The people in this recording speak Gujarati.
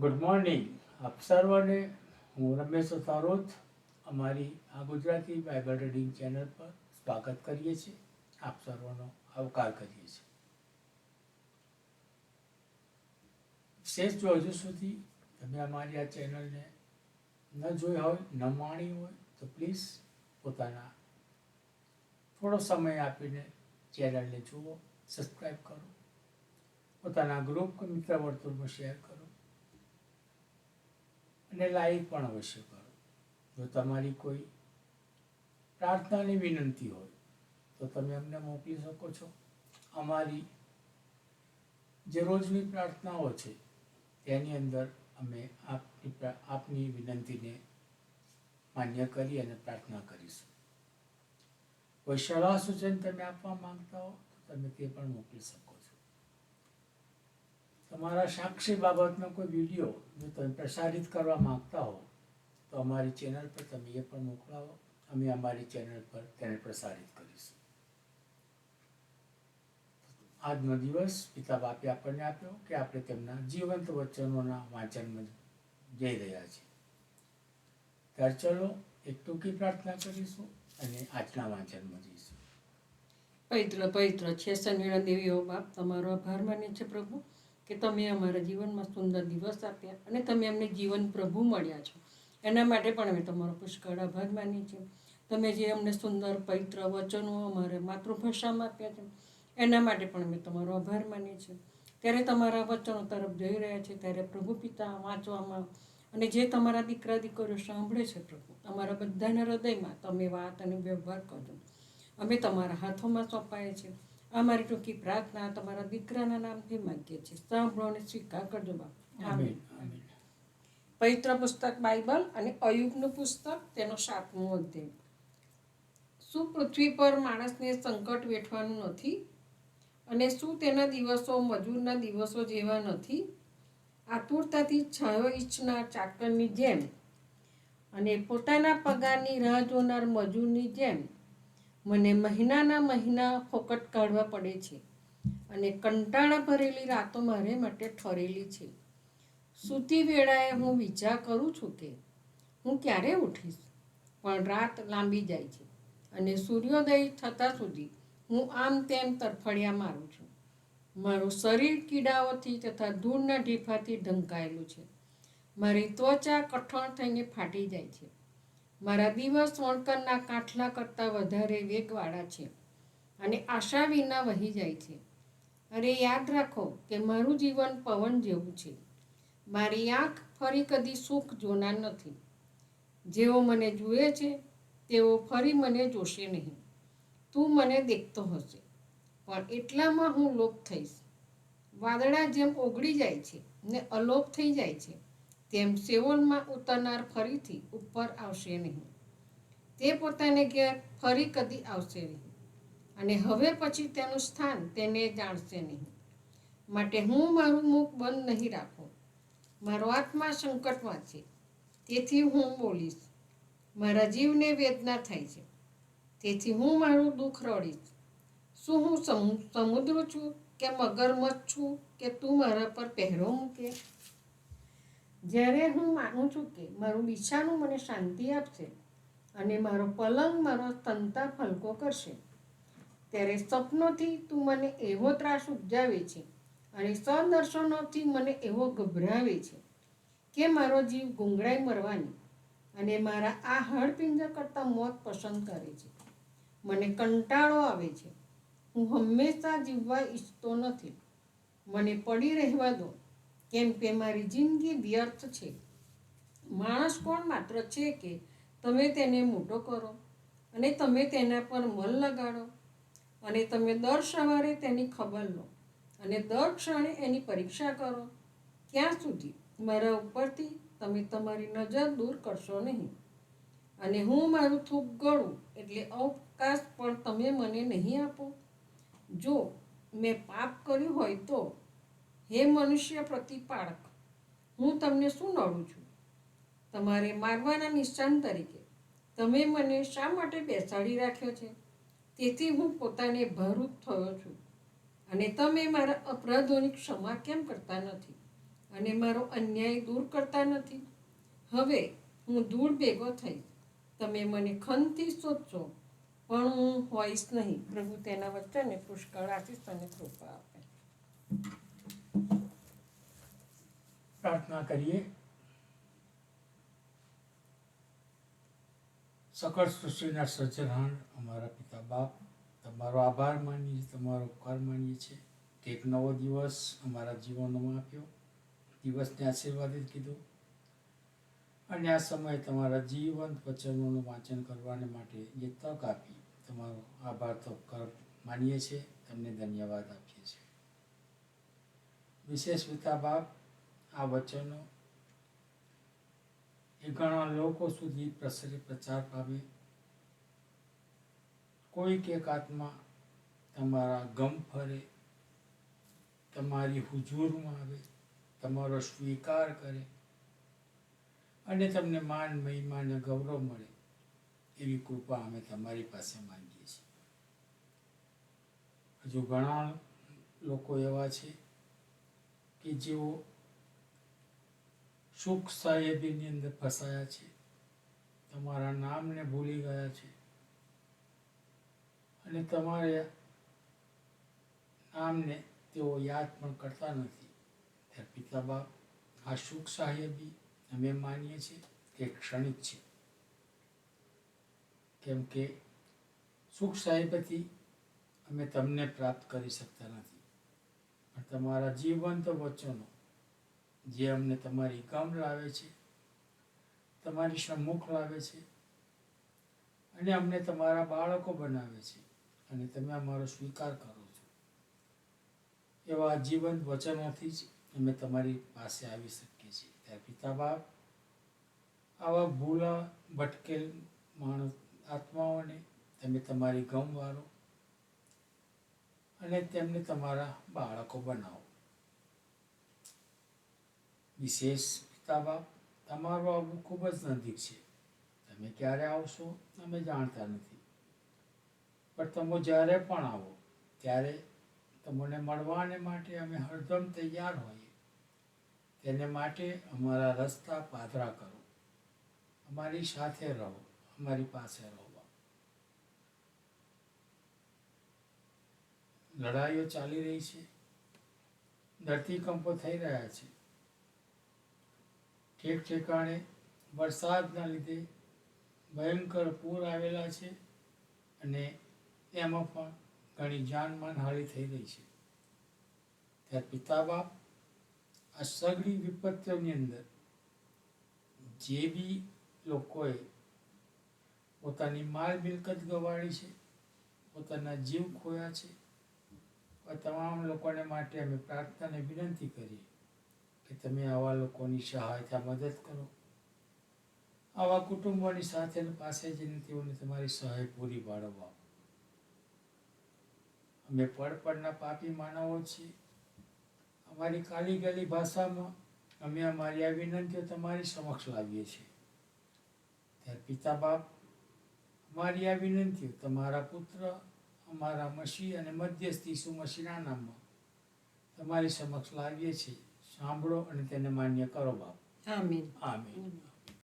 ગુડ મોર્નિંગ આપ સર્વને હું રમેશ સારોત અમારી આ ગુજરાતી બાઇબલ રીડિંગ ચેનલ પર સ્વાગત કરીએ છીએ. આપ સર્વનો આવકાર કરીએ છીએ. શેષ જો હજુ સુધી તમે અમારી આ ચેનલને ન જોઈ હોય, ન માણી હોય, તો પ્લીઝ પોતાના થોડો સમય આપીને ચેનલને જુઓ સબસ્ક્રાઈબ કરો. પોતાના ગ્રુપ મિત્ર વર્તુળમાં શેર કરો. અને લાઈક પણ અવશ્ય કરો. જો તમારી કોઈ પ્રાર્થનાની વિનંતી હોય, તો તમે અમને મોકલી શકો છો. અમારી જે રોજની પ્રાર્થનાઓ છે, તેની અંદર અમે આપની આપની વિનંતીને માન્ય કરી અને પ્રાર્થના કરીશું. કોઈ સલાહ સૂચન તમે આપવા માંગતા હો, તો તમે તે પણ મોકલી શકો છો. તમારા સાક્ષી બાબતનો કોઈ વીડિયો જો તમે પ્રસારિત કરવા માગતા હો, તો અમારી ચેનલ પર તમે એ પણ મોકલાવો. અમે અમારી ચેનલ પર તેને પ્રસારિત કરીશું. આજનો દિવસ પિતા બાપે આપણને આપ્યો કે આપણે તેમના જીવંત વચનોના વાંચનમાં જઈ રહ્યા છીએ. ત્યારે ચલો એક ટૂંકી પ્રાર્થના કરીશું અને આજના વાંચનમાં જઈશું. પવિત્ર પવિત્ર, છે સનવીણા દેવીઓ બાપ, તમારો આભાર માનીએ છે પ્રભુ. કે તમે અમારા જીવનમાં સુંદર દિવસ આપ્યા અને તમે અમને જીવન પ્રભુ મળ્યા છો. એના માટે પણ અમે તમારો પુષ્કળ આભાર માનીએ છીએ. તમે જે અમને સુંદર, પવિત્ર વચનો અમારે માતૃભાષામાં આપ્યા છે, એના માટે પણ અમે તમારો આભાર માનીએ છીએ. ત્યારે તમારા વચનો તરફ જઈ રહ્યા છે, ત્યારે પ્રભુ પિતા વાંચવામાં અને જે તમારા દીકરા દીકરીઓ સાંભળે છે પ્રભુ અમારા બધાના હૃદયમાં તમે વાત અને વ્યવહાર કરજો અમે તમારા હાથોમાં સોંપાય છે. આ મારી ટૂંકી પ્રાર્થના તમારા દીકરાના નામથી માંગીએ છીએ. સાંભળો અને સ્વીકાર કરજો બાપ આમીન. આમીન. પવિત્ર પુસ્તક બાઇબલ અને અયુગનું પુસ્તક તેનો સાતમો અધ્યાય. શું પૃથ્વી પર માણસને સંકટ વેઠવાનું નથી? અને શું તેના દિવસો મજૂરના દિવસો જેવા નથી? આતુરતાથી છાયો ઈચ્છનાર ચાકરની જેમ અને પોતાના પગારની રાહ જોનાર મજૂરની જેમ મને મહિનાના મહિના ફોકટ કાઢવા પડે છે અને કંટાળા ભરેલી રાતો મારે માટે ઠરેલી છે. સૂતી વેળાએ હું વિચાર કરું છું કે હું ક્યારે ઉઠીશ? પણ રાત લાંબી જાય છે અને સૂર્યોદય થતાં સુધી હું આમ તેમ તરફડિયા મારું છું. મારું શરીર કીડાઓથી તથા ધૂળના ઢીફાથી ઢંકાયેલું છે. મારી ત્વચા કઠણ થઈને ફાટી જાય છે. મારા દિવસ વણકરના કાંઠલા કરતાં વધારે વેગવાળા છે અને આશા વિના વહી જાય છે. અરે યાદ રાખો કે મારું જીવન પવન જેવું છે. મારી આંખ ફરી કદી સુખ જોનાર નથી. જેઓ મને જુએ છે, તેઓ ફરી મને જોશે નહીં. તું મને દેખતો હશે, પણ એટલામાં હું લોપ થઈશ. વાદળા જેમ ઓગળી જાય છે ને અલોપ થઈ જાય છે. તેમ સેવોલમાં ઉતરનાર ફરીથી ઉપર આવશે નહીં. તે પોતાને ઘેર ફરી કદી આવશે નહીં. અને હવે પછી તેનું સ્થાન તેને જાણશે નહીં. માટે હું મારું મુખ બંધ નહીં રાખું. મારો આત્મા સંકટમાં છે. તેથી હું બોલીશ, મારા જીવને વેદના થાય છે. તેથી હું મારું દુઃખ રડીશ. શું હું સમુ- સમુદ્ર છું કે મગરમચ્છ છું કે તું મારા પર પહેરો મૂકે? જ્યારે હું માનું છું કે મારું બિછાનું મને શાંતિ આપશે અને મારો પલંગ મારો સંતાપ ફલકો કરશે, ત્યારે સપનોથી તું મને એવો ત્રાસ ઉપજાવે છે અને સદર્શનોથી મને એવો ગભરાવે છે કે મારો જીવ ગુંગળાઈ મરવાની અને મારા આ હડપિંજર કરતાં મોત પસંદ કરે છે. મને કંટાળો આવે છે. હું હંમેશા જીવવા ઈચ્છતો નથી. મને પડી રહેવા દો. કેમ કે મારી જિંદગી વ્યર્થ છે? માણસ કોણ માત્ર છે કે તમે તેને મોટો કરો અને તમે તેના પર મન લગાડો? અને તમે દર સવારે તેની ખબર લો અને દર ક્ષણે એની પરીક્ષા કરો. ક્યાં સુધી? મારા ઉપરથી તમે તમારી નજર દૂર કરશો નહીં. અને હું મારું થૂક ગળું એટલે અવકાશ પણ તમે મને નહીં આપો. જો મેં પાપ કર્યું હોય તો હે મનુષ્ય પ્રતિપાળક, હું તમને શું નડું છું? તમારે મારવાના નિશાન તરીકે તમે મને શા માટે બેસાડી રાખ્યો છે? તેથી હું પોતાને ભરૂપ થયો છું. અને તમે મારા અપરાધોની ક્ષમા કેમ કરતા નથી? અને મારો અન્યાય દૂર કરતા નથી? હવે હું દૂર ભેગો થઈશ. તમે મને ખનથી શોધશો, પણ હું હોઈશ નહીં. પ્રભુ તેના વચ્ચે પુષ્કળ આશીષ અને કૃપા આપે. પ્રાર્થના કરીએ. સકળ સૃષ્ટિના સર્જનહાર અમારા પિતા બાપ, તમારો આભાર માનીએ, તમારો ઉપકાર માનીએ છીએ. કે એક નવો દિવસ અમારા જીવનમાં આપ્યો. દિવસને આશીર્વાદિત કીધું. અને આ સમયે તમારા જીવંત વચનોનું વાંચન કરવાને માટે જે તક આપી, તમારો આભાર તો કર માનીએ છીએ. તમને ધન્યવાદ આપીએ છીએ. વિશેષ પિતા બાપ આ વચનો એ ઘણા લોકો સુધી પ્રસરે પ્રચાર પામે. કોઈક એક આત્મા તમારા ગમ ફરે, તમારી હુજૂરમાં આવે, તમારો સ્વીકાર કરે અને તમને માન, મહિમા અને ગૌરવ મળે એવી કૃપા અમે તમારી પાસે માંગીએ છીએ. હજુ ઘણા લોકો એવા છે કે જેઓ સુખ સાહેબીની અંદર ફસાયા છે. તમારા નામને ભૂલી ગયા છે. અને તમારે નામને તેઓ યાદ પણ કરતા નથી. ત્યારે પિતા બાપ આ સુખ સાહેબી અમે માનીએ છીએ કે ક્ષણિક છે. કેમ કે સુખ સાહેબથી અમે તમને પ્રાપ્ત કરી શકતા નથી. પણ તમારા જીવંત વચનો જે અમને તમારી ગમ લાવે છે, તમારી સમ્મુખ લાવે છે, અને અમને તમારા બાળકો બનાવે છે, અને તમે અમારો સ્વીકાર કરો છો. એવા જીવંત વચનોથી જ અમે તમારી પાસે આવી શકીએ છીએ. ત્યારે પિતા બાપ આવા ભૂલા, ભટકેલ માણસ, આત્માઓને તમે તમારી ગમ વાળો અને તેમને તમારા બાળકો બનાવો. વિશેષ પિતા તમારું આવવું ખૂબ જ નજીક છે. તમે ક્યારે આવશો, અમે જાણતા નથી. પણ તમે જ્યારે પણ આવો, ત્યારે તમને મળવાને માટે અમે હરદમ તૈયાર હોઈએ. તેને માટે અમારા રસ્તા પાતળા કરો. અમારી સાથે રહો, અમારી પાસે રહો લડાઈઓ ચાલી રહી છે. ધરતીકંપો થઈ રહ્યા છે. ઠેક ઠેકાણે વરસાદના લીધે ભયંકર પૂર આવેલા છે અને એમાં પણ ઘણી જાનમાનહાનિ થઈ રહી છે. ત્યારે પિતા બાપ આ સઘળી વિપત્તિઓની અંદર જે બી લોકોએ પોતાની માલ મિલકત ગવાડી છે, પોતાના જીવ ખોયા છે, આ તમામ લોકોને માટે અમે પ્રાર્થના અને વિનંતી કરીએ. કે તમે આવા લોકોની સહાયતા મદદ કરો. આવા કુટુંબોની સાથે પાસે જઈને તેઓને તમારી સહાય પૂરી પાડવા. અમે પડપડના પાપી માનવો છીએ. અમારી કાલી ગલી ભાષામાં અમે અમારી આ વિનંતીઓ તમારી સમક્ષ લાવીએ છીએ. ત્યારે પિતા બાપ અમારી આ વિનંતીઓ, તમારા પુત્ર, અમારા મસી અને મધ્યસ્થી સુમસીના નામમાં તમારી સમક્ષ લાવીએ છીએ. સાંભળો અને તેને માન્ય કરો બાપ. આમીન. આમીન.